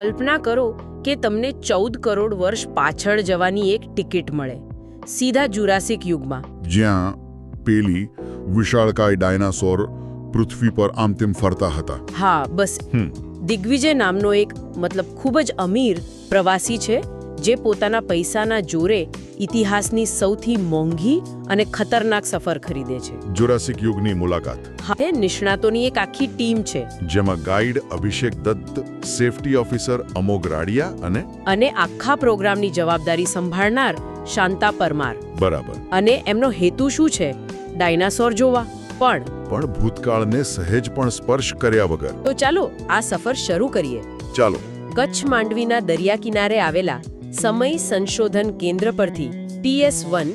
કલ્પના કરો કે તમને ચૌદ કરોડ વર્ષ પાછળ જવાની એક ટિકિટ મળે સીધા જુરાસિક યુગમાં. જ્યાં પેલી વિશાળકાય ડાયનાસોર પૃથ્વી પર આમ તેમ ફરતા હતા. હા બસ. દિગ્વિજય નામનો એક મતલબ ખૂબ જ અમીર પ્રવાસી છે જે પોતાના પૈસાના જોરે ઇતિહાસની સૌથી મોંઘી અને ખતરનાક સફર ખરીદે છે. જુરાસિક યુગની મુલાકાત. હવે નિષ્ણાતોની એક આખી ટીમ છે. જેમાં guide Abhishek Dutt safety officer Amog Radia અને અને આખા પ્રોગ્રામની જવાબદારી સંભાળનાર શાંતા પરમાર. બરાબર. અને એમનો હેતુ શું છે? ડાયનાસોર જોવા. પણ પણ ભૂતકાળને સહેજ પણ સ્પર્શ કર્યા વગર. તો ચાલો આ સફર શરૂ કરીએ. ચાલો. કચ્છ માંડવીના દરિયા કિનારે આવેલા સમય સંશોધન કેન્દ્ર પરથી ટીએસ વન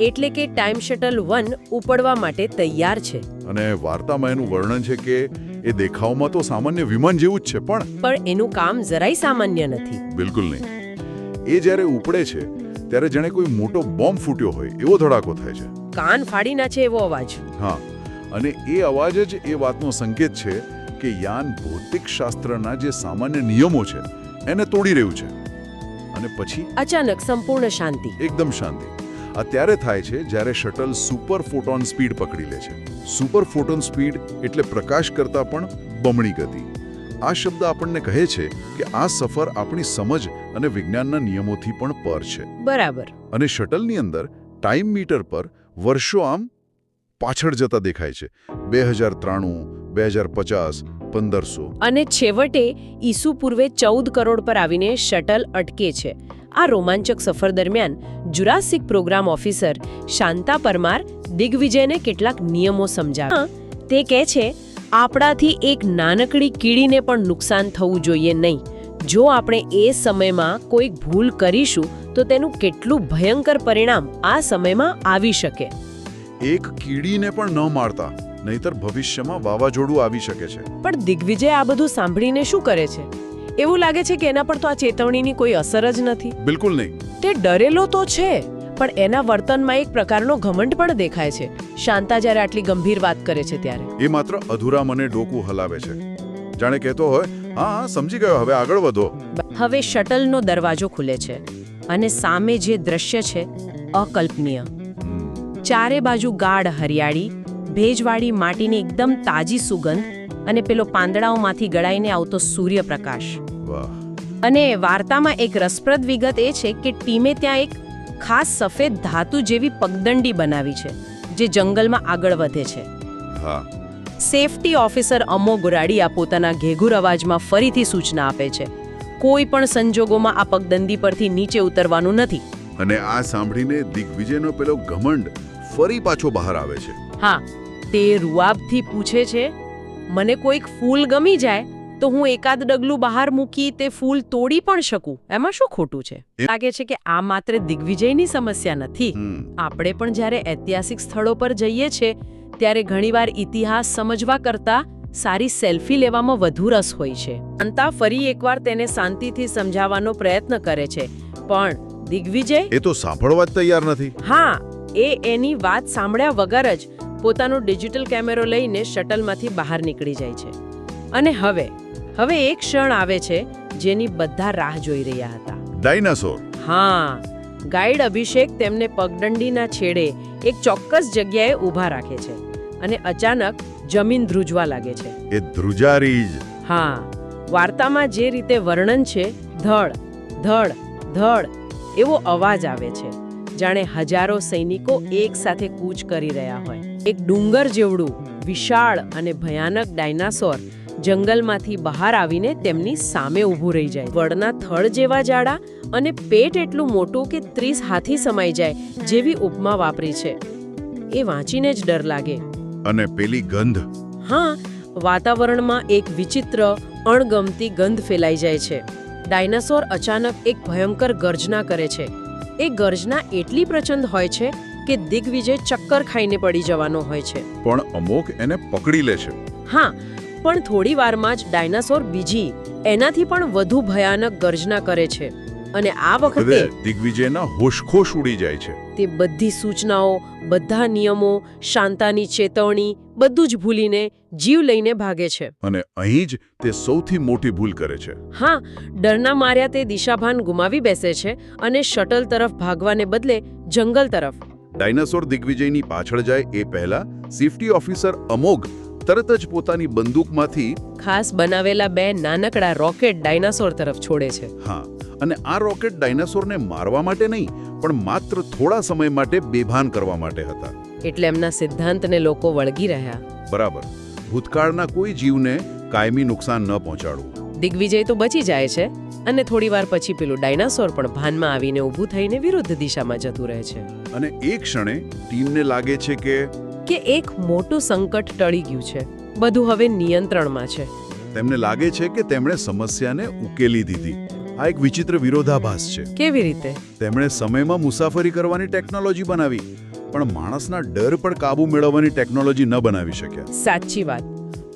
એટલે કે ટાઈમ શટલ વન ઉપડવા માટે તૈયાર છે. અને વાર્તામાં એનું વર્ણન છે કે એ દેખાવમાં તો સામાન્ય વિમાન જેવું જ છે પણ પણ એનું કામ જરાય સામાન્ય નથી. બિલકુલ નહીં. એ જ્યારે ઉપડે છે ત્યારે જાણે કોઈ મોટો બોમ્બ ફૂટ્યો હોય એવો ધડાકો થાય છે. કાન ફાડી નાખે એવો અવાજ. હા અને એ અવાજ જ એ વાતનો સંકેત છે કે યાન ભૌતિક શાસ્ત્રના જે સામાન્ય નિયમો છે એને તોડી રહ્યું છે. અને પછી અચાનક સંપૂર્ણ શાંતિ. એકદમ શાંતિ. આ ત્યારે થાય છે જ્યારે શટલ સુપર ફોટોન સ્પીડ પકડી લે છે. સુપર ફોટોન સ્પીડ એટલે પ્રકાશ કરતાં પણ બમણી ગતિ. આ શબ્દ આપણને કહે છે કે આ સફર આપણી સમજ અને વિજ્ઞાનના નિયમોથી પણ પર છે. બરાબર. અને શટલની અંદર ટાઈમ મીટર પર વર્ષો આમ પાછળ જતા દેખાય છે. બે હજાર ત્રાણું બે હજાર પચાસ પંદરસો. અને છેવટે ઈસુ પૂર્વે ચૌદ કરોડ પર આવીને શટલ અટકે છે. આ રોમાંચક સફર દરમિયાન Jurassic programme officer Shanta Parmar દિગ્વિજયને કેટલાક નિયમો સમજાવે. તે કહે છે આપણાથી એક નાનકડી કીડીને પણ નુકસાન થવું જોઈએ નહીં. જો આપણે એ સમયમાં કોઈક ભૂલ કરીશું તો તેનું કેટલું ભયંકર પરિણામ આ સમયમાં આવી શકે. એક કીડીને પણ ન મારતા. નહીતર ભવિષ્યમાં વાવાઝોડું આવી શકે છે. પણ દિગ્વિજય આ બધું સાંભળીને શું કરે છે? એવું લાગે છે કે એના પર તો આ ચેતવણીની કોઈ અસર જ નથી. બિલકુલ નહીં. તે ડરેલો તો છે પણ એના વર્તનમાં એક પ્રકારનો ઘમંડ પણ દેખાય છે. શાંતા જ્યારે આટલી ગંભીર વાત કરે છે ત્યારે. એ માત્ર અધૂરા મને ડોકું હલાવે છે. જાણે કહેતો હોય હા હા સમજી ગયો હવે આગળ વધો. હવે શટલનો દરવાજો ખુલે છે અને સામે જે દ્રશ્ય છે અકલ્પનીય. ચારે બાજુ ગાઢ હરિયાળી ભેજવાળી માટીની એકદમ તાજી સુગંધ અને પેલો પાંદડાઓમાંથી ગળાઈને આવતો સૂર્યપ્રકાશ. અને વાર્તામાં એક રસપ્રદ વિગત એ છે કે ટીમે ત્યાં એક ખાસ સફેદ ધાતુ જેવી પગદંડી બનાવી છે જે જંગલમાં આગળ વધે છે. હા. સેફટી ઓફિસર અમો ગુરાડિયા પોતાના ઘેઘુર અવાજમાં ફરીથી સૂચના આપે છે કોઈ પણ સંજોગોમાં આ પગદંડી પરથી નીચે ઉતરવાનું નથી. અને આ સાંભળીને દિગ્વિજયનો પેલો ઘમંડ ફરી પાછો બહાર આવે છે. હા તે રૂઆબથી પૂછે છે મને કોઈક ફૂલ ગમી જાય તો હું એકાદ ડગલું બહાર મૂકી તે ફૂલ તોડી પણ શકું. એમાં શું ખોટું છે? લાગે છે કે આ માત્ર દિગ્વિજયની સમસ્યા નથી. આપણે પણ જ્યારે ઐતિહાસિક સ્થળો પર જઈએ છીએ ત્યારે ઘણીવાર ઇતિહાસ સમજવા કરતા સારી સેલ્ફી લેવામાં વધુ રસ હોય છે. અંતા ફરી એકવાર તેને શાંતિથી સમજાવવાનો પ્રયત્ન કરે છે. પણ દિગ્વિજય એ તો સાંભળવા જ તૈયાર નથી. હા એ એની વાત સાંભળ્યા વગર જ પોતાનો ડિજિટલ કેમેરો લઈને શટલમાંથી બહાર નીકળી જાય છે. અને હવે હવે એક ક્ષણ આવે છે જેની બધા રાહ જોઈ રહ્યા હતા. ડાયનાસોર. હા ગાઈડ અભિષેક તેમને પગદંડીના છેડે એક ચોક્કસ જગ્યાએ ઊભા રાખે છે અને અચાનક જમીન ધ્રુજવા લાગે છે. એ ધ્રુજારી જ. હા વાર્તામાં જે રીતે વર્ણન છે ધડ ધડ ધડ એવો અવાજ આવે છે જાણે હજારો સૈનિકો એકસાથે કૂચ કરી રહ્યા હોય. એક ડુંગર જેવડું વિશાળ અને ભયાનક ડાયનાસોર જંગલમાંથી બહાર આવીને તેમની સામે ઊભું રહી જાય. વડના થળ જેવા જાડા અને પેટ એટલું મોટું કે ત્રીસ હાથી સમાઈ જાય જેવી ઉપમા વાપરી છે. એ વાંચીને જ ડર લાગે. અને પેલી ગંધ? હા વાતાવરણમાં એક વિચિત્ર અણગમતી ગંધ ફેલાઈ જાય છે. ડાયનાસોર અચાનક એક ભયંકર ગર્જના કરે છે. એ ગર્જના એટલી પ્રચંડ હોય છે કે દિગ્વિજય ચક્કર ખાઈને પડી જવાનો હોય છે. પણ અમોક એને પકડી લે છે. હા પણ થોડી વારમાં જ ડાયનાસોર બીજી એનાથી પણ વધુ ભયાનક ગર્જના કરે છે. અને આ વખતે દિગ્વિજયના હોશખોશ ઉડી જાય છે. તે બધી સૂચનાઓ બધા નિયમો શાંતાની ચેતવણી બધું જ ભૂલીને જીવ લઈને ભાગે છે. અને અહીં જ તે સૌથી મોટી ભૂલ કરે છે. હા ડરના માર્યા તે દિશાભાન ગુમાવી બેસે છે અને શટલ તરફ ભાગવાને બદલે જંગલ તરફ. ડાયનાસોર દિગ્વિજયની પાછળ જાય એ પહેલા સેફટી ઓફિસર અમોઘ તરત જ પોતાની બંદૂકમાંથી ખાસ બનાવેલા બે નાનકડા રોકેટ ડાયનાસોર તરફ છોડે છે. હા અને આ રોકેટ ડાયનાસોરને મારવા માટે નહીં પણ માત્ર થોડા સમય માટે બેભાન કરવા માટે હતા. એટલે એમના સિદ્ધાંતને લોકો વળગી રહ્યા. બરાબર. ભૂતકાળના કોઈ જીવને કાયમી નુકસાન ન પહોંચાડવું. દિગ્વિજય તો બચી જાય છે અને થોડી વાર પછી પેલું ડાયનાસોર પણ ભાનમાં આવીને ઊભું થઈને વિરુદ્ધ દિશામાં જતું રહે છે. અને એ ક્ષણે ટીમને લાગે છે કે કે એક મોટું સંકટ ટળી ગયું છે. બધું હવે નિયંત્રણમાં છે. તેમને લાગે છે કે તેમણે સમસ્યાને ઉકેલી દીધી. આ એક વિચિત્ર વિરોધાભાસ છે. કેવી રીતે? તેમણે સમયમાં મુસાફરી કરવાની ટેકનોલોજી બનાવી પણ માણસના ડર પર કાબુ મેળવવાની ટેકનોલોજી ન બનાવી શક્યા. સાચી વાત.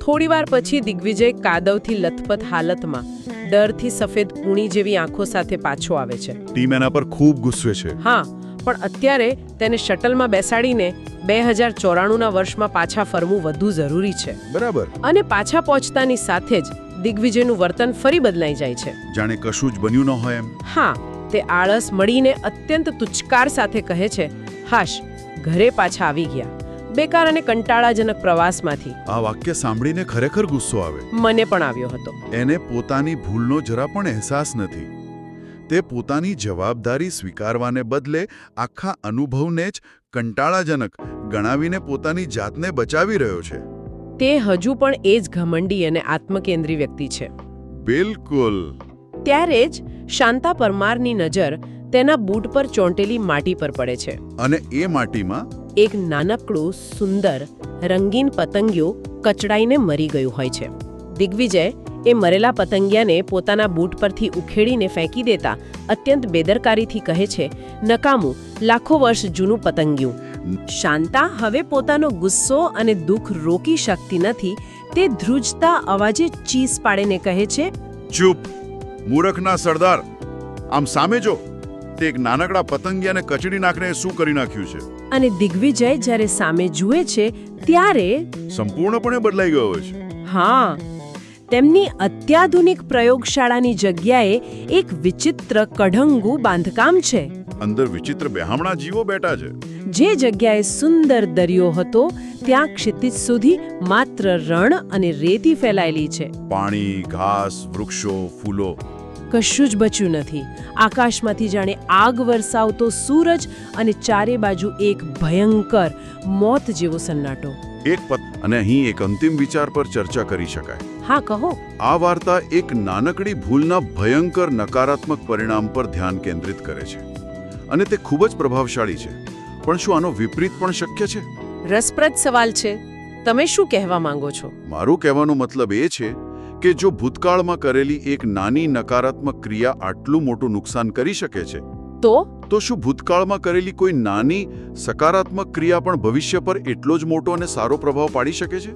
થોડી વાર પછી દિગ્વિજય કાદવથી લથપથ હાલતમાં ડરથી સફેદ ઉણી જેવી આંખો સાથે પાછો આવે છે. ટીમ એના પર ખૂબ ગુસ્સે છે. હા પણ અત્યારે તેને શટલમાં બેસાડીને બે હજાર ચોરાણુંના વર્ષમાં પાછા ફરવું વધુ જરૂરી છે. બરાબર. અને પાછા પહોંચતાની સાથે જ દિગ્વિજયનું વર્તન ફરી બદલાઈ જાય છે. જાણે કશું જ બન્યું ન હોય એમ. હા તે આળસ મળીને અત્યંત તુચકાર સાથે કહે છે હાશ ઘરે પાછા આવી ગયા. બેકાર અને કંટાળાજનક પ્રવાસમાંથી. આ વાક્ય સાંભળીને ખરેખર ગુસ્સો આવે. મને પણ આવ્યો હતો. એને પોતાની ભૂલનો જરા પણ અહેસાસ નથી. તે પોતાની જવાબદારી સ્વીકારવાને બદલે આખા અનુભવને જ કંટાળાજનક ગણાવીને પોતાની જાતને બચાવી રહ્યો છે. તે હજુ પણ એ જ ઘમંડી અને આત્મકેન્દ્રી વ્યક્તિ છે. બિલકુલ. ત્યારે જ શાંતા પરમારની નજર તેના બૂટ પર ચોંટેલી માટી પર પડે છે. અને એ માટીમાં એક નાનકડું, સુંદર, રંગીન પતંગિયું કચડાઈને મરી ગયું હોય છે. દિગ્વિજય એ મરેલા પતંગિયાને પોતાના બૂટ પરથી ઉખેડીને ફેંકી દેતા અત્યંત બેદરકારીથી કહે છે, નકામું, લાખો વર્ષ જૂનું પતંગિયું. શાંતા હવે પોતાનો ગુસ્સો અને દુઃખ રોકી શકતી નથી. તે ધ્રુજતા અવાજે ચીસ પાડીને કહે છે, ચૂપ, મૂરખના સરદાર. આમ સામે જો. તે એક નાનકડા પતંગિયાને કચડી નાખને શું કરી નાખ્યું છે? અને દિગ્વિજય જ્યારે સામે જુએ છે ત્યારે સંપૂર્ણપણે બદલાઈ ગયો છે. હા તેમની અત્યાધુનિક પ્રયોગશાળાની જગ્યાએ એક વિચિત્ર કઢંગુ બાંધકામ છે. અંદર વિચિત્ર બેહામણા જીવો બેઠા છે. જે જગ્યાએ સુંદર દરિયો હતો ત્યાં ક્ષિતિજ સુધી માત્ર રણ અને રેતી ફેલાયેલી છે. પાણી ઘાસ વૃક્ષો ફૂલો કશું જ બચ્યું નથી. આકાશમાંથી જાણે આગ વરસાવતો સૂરજ અને ચારે બાજુ એક ભયંકર મોત જેવો સન્નાટો. એક પત અને અહીં એક અંતિમ વિચાર પર ચર્ચા કરી શકાય. હા કહો. આ વાર્તા એક નાનકડી ભૂલના ભયંકર નકારાત્મક પરિણામ પર ધ્યાન કેન્દ્રિત કરે છે. અને તે ખૂબ જ પ્રભાવશાળી છે. પણ શું આનો વિપરીત પણ શક્ય છે? રસપ્રદ સવાલ છે. તમે શું કહેવા માંગો છો? મારું કહેવાનો મતલબ એ છે કે જો ભૂતકાળમાં કરેલી એક નાની નકારાત્મક ક્રિયા આટલું મોટું નુકસાન કરી શકે છે? તો? તો શું ભૂતકાળમાં કરેલી કોઈ નાની સકારાત્મક ક્રિયા પણ ભવિષ્ય પર એટલો જ મોટો અને સારો પ્રભાવ પાડી શકે છે?